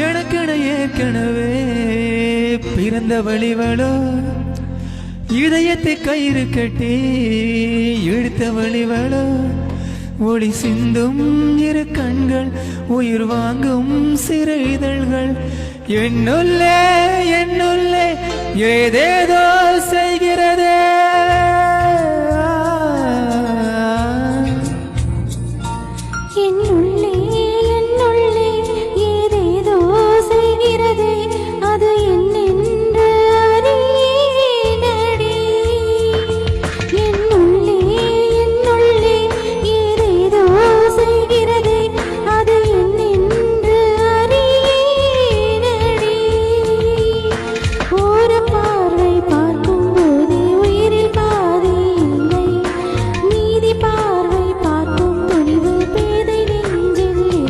எனக்கென ஏற்கனவே பிறந்த வழிவளோ இதயத்தை கயிறு கட்டி இழுத்த வழிவளோ ஒளி சிந்தும் இரு கண்கள் உயிர் வாங்கும் சிறு இதழ்கள் என்னுள்ளே என்னுள்ளே ஏதேதோ செய்கிறதே. என்னுள்ளே